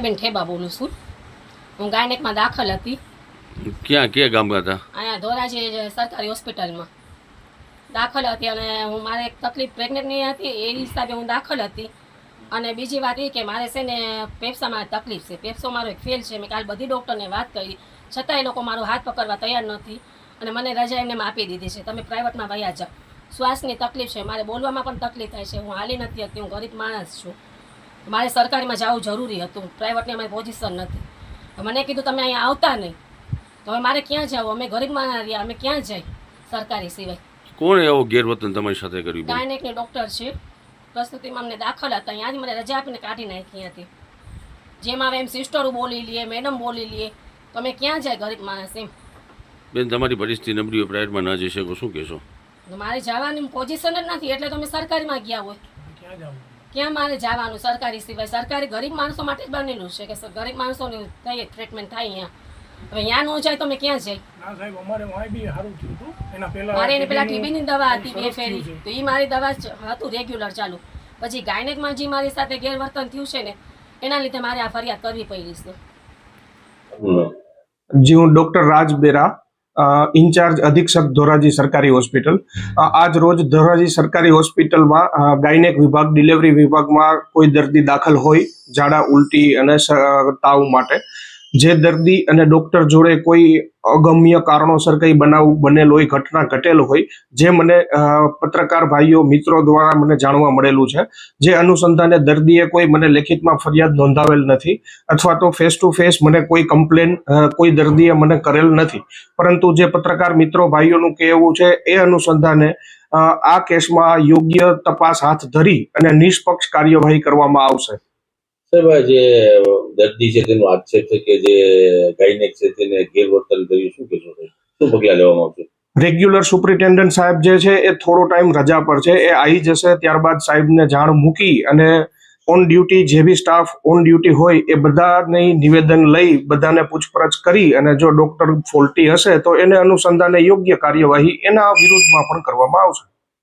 બેન ઠેબા બોલું છું. હું ગાયનેકમાં દાખલ હતી. ક્યાં ક્યાં ગામ હતા અહીંયા ધોરાજી સરકારી હોસ્પિટલમાં. દાખલ હતી અને હું મારે એક તકલીફ પ્રેગ્નેન્ટની હતી એ હિસાબે હું દાખલ હતી. અને બીજી વાત એ કે મારે છે ને પેપ્સામાં તકલીફ છે. પેપ્સો મારો એક ફેલ છે. મેં કાલ બધી ડૉક્ટરને વાત કરી. છતાં એ લોકો મારો હાથ પકડવા તૈયાર નથી. અને મને રજા એમને આપી દીધી છે. તમે પ્રાઇવેટમાં વયા જાઓ. શ્વાસની તકલીફ છે. મારે બોલવામાં પણ તકલીફ થાય છે. હું હાલી નથી હતી હું ગરીબ માણસ છું. મારે સરકારીમાં જવું જરૂરી હતું. પ્રાઇવેટની અમારી પોઝિશન નથી. મને કીધું તમે અહીંયા આવતા નહીં. તો હવે મારે ક્યાં જવું? અમે ગરીબમાં માણસ રહ્યા. અમે ક્યાં જઈ સરકારી સિવાય? કોણ એવો ગેરવર્તન તમારી સાથે કર્યું ગાયનેકની ડૉક્ટર છે. પ્રસ્તુતિમાં અમને દાખલ હતા. અહીંયાથી મને રજા આપીને કાઢી નાખી હતી. જેમાં હવે એમ સિસ્ટરો બોલી લઈએ મેડમ બોલી લઈએ તો અમે ક્યાં જાય ગરીબ માણસ એમ? બેન તમારી પરિસ્થિતિ નબળી હોય પ્રાઇવેટમાં ના જઈ શકો. શું કહેશો? તો મારે જવાની પોઝિશન જ નથી. એટલે તો અમે સરકારીમાં ગયા હોય. ક્યાં મારે જવાનું? સરકારી સિવાય સરકારી ગરીબ માણસો માટે જ બનેલું છે કે ગરીબ માણસોની થઈ ટ્રીટમેન્ટ થાય અહીંયા? હવે અહીંયા ન જાય તો અમે ક્યાં જાય? ના સાહેબ અમારે વાંય બી સારું થયું હતું. એના પહેલા મારે એને પેલા TB નું દવા હતી બે ફેરી. તો એ મારી દવા હતું રેગ્યુલર ચાલુ. પછી ગાયનેકમાં જે મારી સાથે ગેરવર્તન થયું છે ને એના લીધે મારે આ ફરિયાદ કરવી પડી છે. જી હું ડોક્ટર રાજ બેરા ઇન્ચાર્જ અધિક્ષક ધોરાજી સરકારી હોસ્પિટલ. આજ રોજ ધોરાજી સરકારી હોસ્પિટલમાં ગાયનેક વિભાગ, ડિલિવરી વિભાગમાં કોઈ દર્દી દાખલ હોય, ઝાડા, ઉલટી અને તાવ માટે. જે દર્દી અને ડોક્ટર જોડે કોઈ અગમ્ય કારણોસર કઈ બનાવ, બનેલ હોય, ઘટના ઘટેલ હોય, જે મને પત્રકાર ભાઈઓ, મિત્રો દ્વારા મને જાણવા મળેલું છે, જે અનુસંધાને દર્દીએ કોઈ મને લેખિતમાં ફરિયાદ નોંધાવેલ નથી, અથવા તો ફેસ ટુ ફેસ મને કોઈ કમ્પ્લેન કોઈ દર્દીએ મને કરેલ નથી. પરંતુ જે પત્રકાર મિત્રો ભાઈઓનું કહેવું છે, એ અનુસંધાને આ કેસમાં યોગ્ય તપાસ હાથ ધરી અને નિષ્પક્ષ કાર્યવાહી કરવામાં આવશે. સાહેબ જે દર્દી છે તેનો આક્ષેપ છે કે જે ગાયનેક છે તેને ગેરવર્તન કર્યું, શું કહેશો શું પગલાં લેવામાં આવશે? રેગ્યુલર સુપ્રિન્ટેન્ડન્ટ સાહેબ જે છે, એ થોડો ટાઈમ રજા પર છે. એ આવી જશે, ત્યારબાદ સાહેબને જાણ મૂકી અને ઓન ડ્યુટી જે બી સ્ટાફ ઓન ડ્યુટી હોય, એ બધાને નિવેદન લઈ, બધાને પૂછપરછ કરી અને જો ડોક્ટર ફોલ્ટી હશે, તો એને અનુસંધાને યોગ્ય કાર્યવાહી એના વિરુદ્ધમાં પણ કરવામાં આવશે.